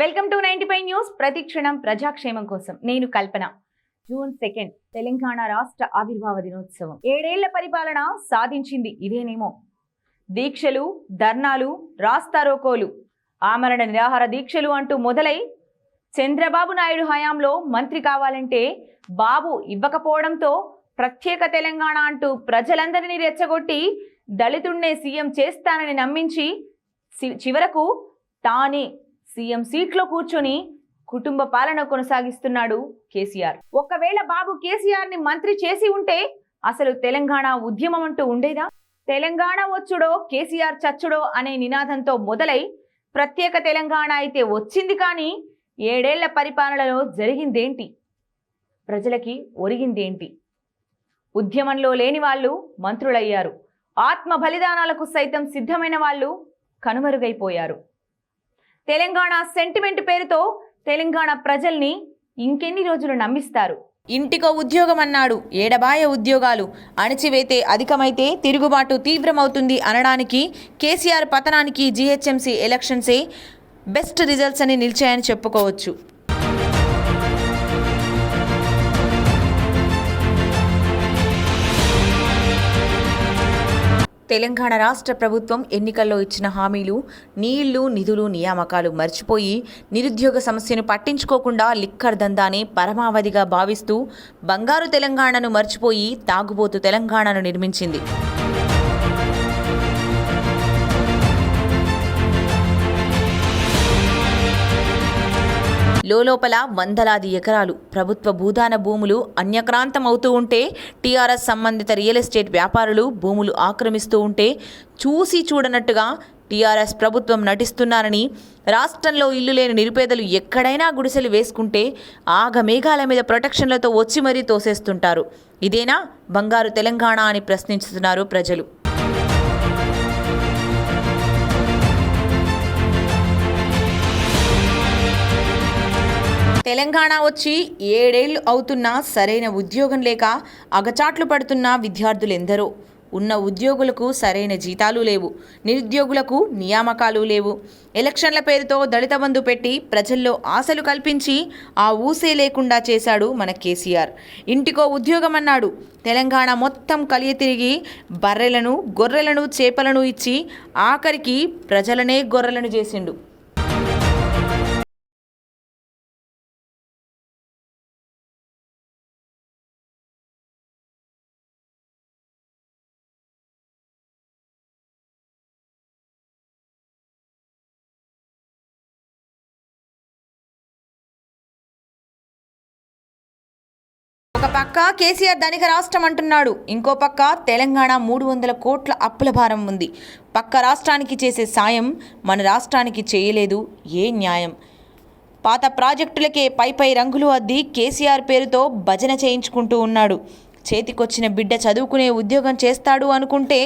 Welcome to ninety five news. ప్రతిక్షణం ప్రజాక్షేమం కోసం నేను కల్పన. జూన్ సెకండ్ తెలంగాణ రాష్ట్ర ఆవిర్భావ దినోత్సవం. ఏడేళ్ళ పరిపాలన సాధించింది ఇదేనేమో. దీక్షలు ధర్నాలు రాస్తారోకోలు. ఆమరణ నిరాహార దీక్షలు అంటూ మొదలై చంద్రబాబు నాయుడు హయాంలో మంత్రి కావాలంటే బాబు ఇవ్వకపోవడంతో ప్రత్యేక తెలంగాణ అంటూ ప్రజలందరినీ రెచ్చగొట్టి దళితుణ్ణే సీఎం చేస్తానని నమ్మించి చివరకు తానే సీఎం సీట్లో కూర్చొని కుటుంబ పాలన కొనసాగిస్తున్నాడు కేసీఆర్. ఒకవేళ బాబు కేసీఆర్ని మంత్రి చేసి ఉంటే అసలు తెలంగాణ ఉద్యమం అంటూ ఉండేదా? తెలంగాణ వచ్చుడో కేసీఆర్ చచ్చుడో అనే నినాదంతో మొదలై ప్రత్యేక తెలంగాణ అయితే వచ్చింది కానీ ఏడేళ్ళ పరిపాలనలో జరిగిందేంటి? ప్రజలకి ఒరిగిందేంటి? ఉద్యమంలో లేని వాళ్ళు మంత్రులయ్యారు. ఆత్మ బలిదానాలకు సైతం సిద్ధమైన వాళ్ళు కనుమరుగైపోయారు. తెలంగాణ సెంటిమెంట్ పేరుతో తెలంగాణ ప్రజల్ని ఇంకెన్ని రోజులు నమ్మిస్తారు? ఇంటికో ఉద్యోగం అన్నాడు. ఏడబాయ ఉద్యోగాలు. అణచివేతే అధికమైతే తిరుగుబాటు తీవ్రమవుతుంది అనడానికి కేసీఆర్ పతనానికి జీహెచ్ఎంసీ ఎలక్షన్సే బెస్ట్ రిజల్ట్స్ అని నిలిచాయని చెప్పుకోవచ్చు. తెలంగాణ రాష్ట్ర ప్రభుత్వం ఎన్నికల్లో ఇచ్చిన హామీలు నీళ్ళు నిధులు నియామకాలు మర్చిపోయి నిరుద్యోగ సమస్యను పట్టించుకోకుండా లిక్కర్ దందానే పరమావధిగా భావిస్తూ బంగారు తెలంగాణను మర్చిపోయి తాగుబోతు తెలంగాణను నిర్మించింది. లోలోపల వందలాది ఎకరాలు ప్రభుత్వ భూదాన భూములు అన్యక్రాంతం అవుతూ ఉంటే టీఆర్ఎస్ సంబంధిత రియల్ ఎస్టేట్ వ్యాపారులు భూములు ఆక్రమిస్తూ ఉంటే చూసి చూడనట్టుగా టీఆర్ఎస్ ప్రభుత్వం నటిస్తున్నారని రాష్ట్రంలో ఇల్లు లేని నిరుపేదలు ఎక్కడైనా గుడిసెలు వేసుకుంటే ఆగమేఘాల మీద ప్రొటెక్షన్లతో వచ్చి మరీ తోసేస్తుంటారు. ఇదేనా బంగారు తెలంగాణ అని ప్రశ్నిస్తున్నారు ప్రజలు. తెలంగాణ వచ్చి ఏడేళ్ళు అవుతున్నా సరైన ఉద్యోగం లేక అగచాట్లు పడుతున్న విద్యార్థులు ఎందరో ఉన్న ఉద్యోగులకు సరైన జీతాలు లేవు. నిరుద్యోగులకు నియామకాలు లేవు. ఎలక్షన్ల పేరుతో దళిత బంధు పెట్టి ప్రజల్లో ఆశలు కల్పించి ఆ ఊసే లేకుండా చేశాడు మన కేసీఆర్. ఇంటికో ఉద్యోగం అన్నాడు తెలంగాణ మొత్తం కలియ తిరిగి బర్రెలను గొర్రెలను చేపలను ఇచ్చి ఆఖరికి ప్రజలనే గొర్రెలను చేసిండు. ఒక పక్క కేసీఆర్ ధనిక రాష్ట్రం అంటున్నాడు. ఇంకో పక్క తెలంగాణ మూడు వందల కోట్ల అప్పుల భారం ఉంది. పక్క రాష్ట్రానికి చేసే సాయం మన రాష్ట్రానికి చేయలేదు. ఏ న్యాయం? పాత ప్రాజెక్టులకే పై పై రంగులు అద్ది కేసీఆర్ పేరుతో భజన చేయించుకుంటూ ఉన్నాడు. చేతికొచ్చిన బిడ్డ చదువుకునే ఉద్యోగం చేస్తాడు అనుకుంటే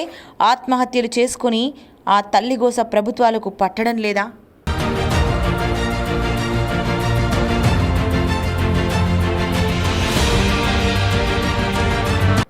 ఆత్మహత్యలు చేసుకుని ఆ తల్లిగోస ప్రభుత్వాలకు పట్టడం లేదా?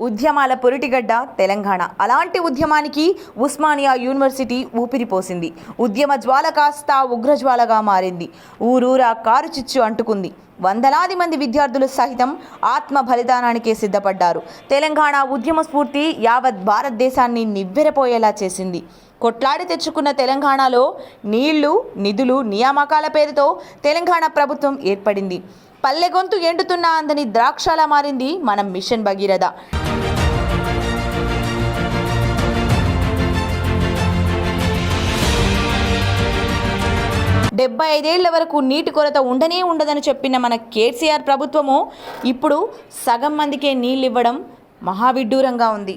ఉద్యమాల పొరిటిగడ్డ తెలంగాణ. అలాంటి ఉద్యమానికి ఉస్మానియా యూనివర్సిటీ ఊపిరిపోసింది ఉద్యమ జ్వాల కాస్త ఉగ్రజ్వాలగా మారింది. ఊరూరా కారు చిచ్చు అంటుకుంది. వందలాది మంది విద్యార్థులు సహితం ఆత్మ బలిదానానికే సిద్ధపడ్డారు. తెలంగాణ ఉద్యమ స్ఫూర్తి యావత్ భారతదేశాన్ని నివ్వెరపోయేలా చేసింది. కొట్లాడి తెచ్చుకున్న తెలంగాణలో నీళ్ళు నిధులు నియామకాల పేరుతో తెలంగాణ ప్రభుత్వం ఏర్పడింది. పల్లె గొంతు ఎండుతున్నా అందని ద్రాక్షలా మారింది మన మిషన్ భగీరథ. డెబ్బై ఐదేళ్ళ వరకు నీటి కొరత ఉండనే ఉండదని చెప్పిన మన కేసీఆర్ ప్రభుత్వము ఇప్పుడు సగం మందికే నీళ్ళు ఇవ్వడం మహావిడ్డూరంగా ఉంది.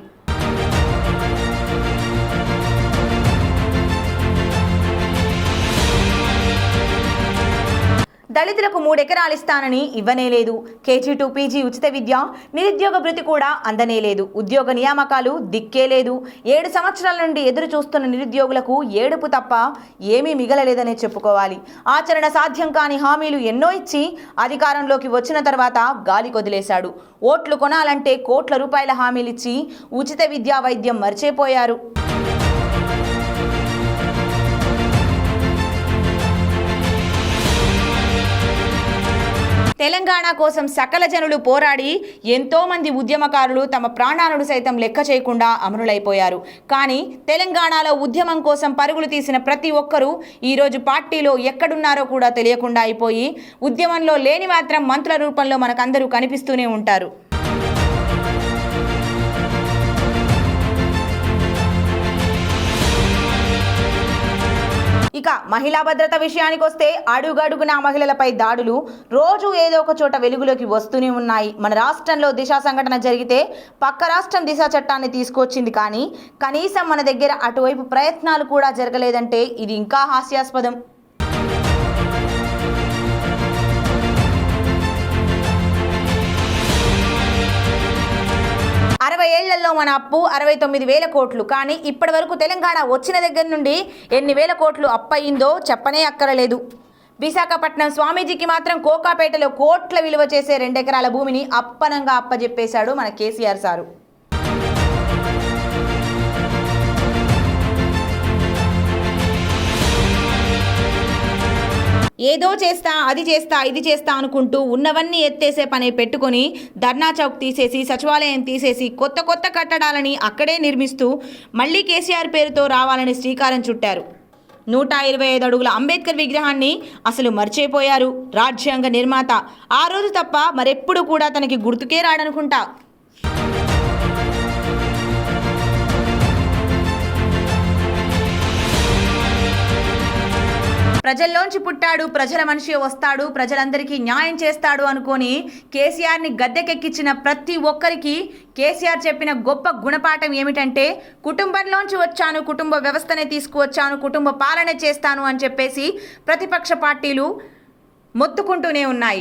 దళితులకు మూడెకరాలు ఇస్తానని ఇవ్వనే లేదు. కేజీ టు పీజీ ఉచిత విద్య నిరుద్యోగ భృతి కూడా అందనే లేదు. ఉద్యోగ నియామకాలు దిక్కే లేదు. ఏడు సంవత్సరాల నుండి ఎదురు చూస్తున్న నిరుద్యోగులకు ఏడుపు తప్ప ఏమీ మిగలలేదనే చెప్పుకోవాలి. ఆచరణ సాధ్యం కాని హామీలు ఎన్నో ఇచ్చి అధికారంలోకి వచ్చిన తర్వాత గాలి కొదిలేశాడు. ఓట్లు కొనాలంటే కోట్ల రూపాయల హామీలిచ్చి ఉచిత విద్యా వైద్యం మర్చిపోయారు. తెలంగాణ కోసం సకల జనులు పోరాడి ఎంతో మంది ఉద్యమకారులు తమ ప్రాణాలను సైతం లెక్క చేయకుండా అమరులైపోయారు. కానీ తెలంగాణలో ఉద్యమం కోసం పరుగులు తీసిన ప్రతి ఒక్కరూ ఈరోజు పార్టీలో ఎక్కడున్నారో కూడా తెలియకుండా అయిపోయి ఉద్యమంలో లేని మాత్రం మంత్రుల రూపంలో మనకందరూ కనిపిస్తూనే ఉంటారు. ఇక మహిళా భద్రత విషయానికి వస్తే అడుగడుగున మహిళలపై దాడులు. రోజు ఏదో ఒక చోట వెలుగులోకి వస్తూనే ఉన్నాయి. మన రాష్ట్రంలో దిశ సంఘటన జరిగితే పక్క రాష్ట్రం దిశ చట్టాన్ని తీసుకొచ్చింది కానీ కనీసం మన దగ్గర అటువైపు ప్రయత్నాలు కూడా జరగలేదంటే ఇది ఇంకా హాస్యాస్పదం. అరవై ఏళ్ళలో మన అప్పు అరవై తొమ్మిది వేల కోట్లు. కానీ ఇప్పటి వరకు తెలంగాణ వచ్చిన దగ్గర నుండి ఎన్ని వేల కోట్లు అప్పయిందో చెప్పనే అక్కరలేదు. విశాఖపట్నం స్వామీజీకి మాత్రం కోకాపేటలో కోట్ల విలువ చేసే రెండెకరాల భూమిని అప్పనంగా అప్పజెప్పేశాడు మన కేసీఆర్ సారు. ఏదో చేస్తా అది చేస్తా ఇది చేస్తా అనుకుంటూ ఉన్నవన్నీ ఎత్తేసే పని పెట్టుకొని ధర్నా చౌక్ తీసేసి సచివాలయం తీసేసి కొత్త కొత్త కట్టడాలని అక్కడే నిర్మిస్తూ మళ్ళీ కేసీఆర్ పేరుతో రావాలని శ్రీకారం చుట్టారు. నూట ఇరవై ఐదు అడుగుల అంబేద్కర్ విగ్రహాన్ని అసలు మర్చిపోయారు రాజ్యాంగ నిర్మాత. ఆ రోజు తప్ప మరెప్పుడు కూడా తనకి గుర్తుకే రాడనుకుంటా. ప్రజల్లోంచి పుట్టాడు ప్రజల మనిషి వస్తాడు ప్రజలందరికీ న్యాయం చేస్తాడు అనుకొని కేసీఆర్ని గద్దెకెక్కించిన ప్రతి ఒక్కరికి కేసీఆర్ చెప్పిన గొప్ప గుణపాఠం ఏమిటంటే కుటుంబంలోంచి వచ్చాను కుటుంబ వ్యవస్థనే తీసుకువచ్చాను కుటుంబ పాలన చేస్తాను అని చెప్పేసి ప్రతిపక్ష పార్టీలు మొత్తుకుంటూనే ఉన్నాయి.